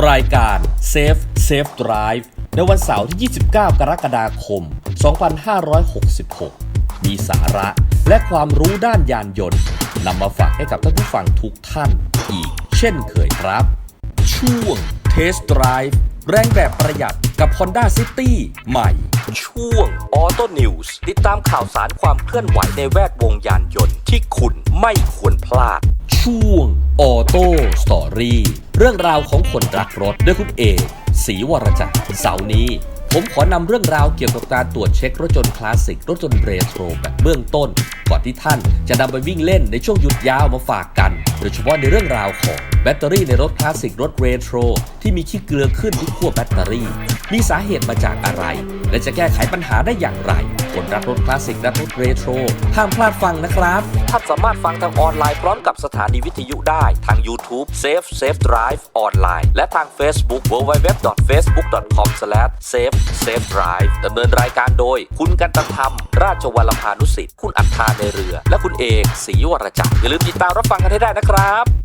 รายการ Safe Safe Drive ในวันเสาร์ที่ 29 กรกฎาคม 2566 มีสาระและความรู้ด้านยานยนต์นำมาฝากให้กับท่านผู้ฟังทุกท่านอีกเช่นเคยครับ ช่วง Test Drive แรงแบบประหยัดกับ Honda City ใหม่ ช่วง Auto News ติดตามข่าวสารความเคลื่อนไหวในแวดวงยานยนต์ที่คุณไม่ควรพลาด ช่วง Auto Story เรื่องราวของคนรักรถด้วยคุณเอกศรีวรจักรเสาร์นี้ ผมขอนำเรื่องราวเกี่ยวกับการตรวจเช็ครถยนต์คลาสสิก รถยนต์เรโทรแบบเบื้องต้น ก่อนที่ท่านจะนำไปวิ่งเล่นในช่วงหยุดยาวมาฝากกัน โดยเฉพาะในเรื่องราวของแบตเตอรี่ในรถคลาสสิกรถเรโทรที่มีขี้เกลือขึ้นที่ขั้วแบตเตอรี่ มีสาเหตุมาจากอะไร และจะแก้ไขปัญหาได้อย่างไร คนรักรถคลาสสิกและรถเรโทรห้ามพลาดฟังนะครับ ท่านสามารถฟังทางออนไลน์พร้อมกับสถานีวิทยุได้ทาง YouTube Safe Safe Drive ออนไลน์และทาง Facebook www.facebook.com/safe safe drive ดำเนินรายการโดย คุณกันตธรรม ราชวัลพานุสิทธิ์คุณอัฏฐาในเรือ และคุณเอกศรีวรจักรอย่าลืมติดตามรับฟังกันให้ได้นะครับ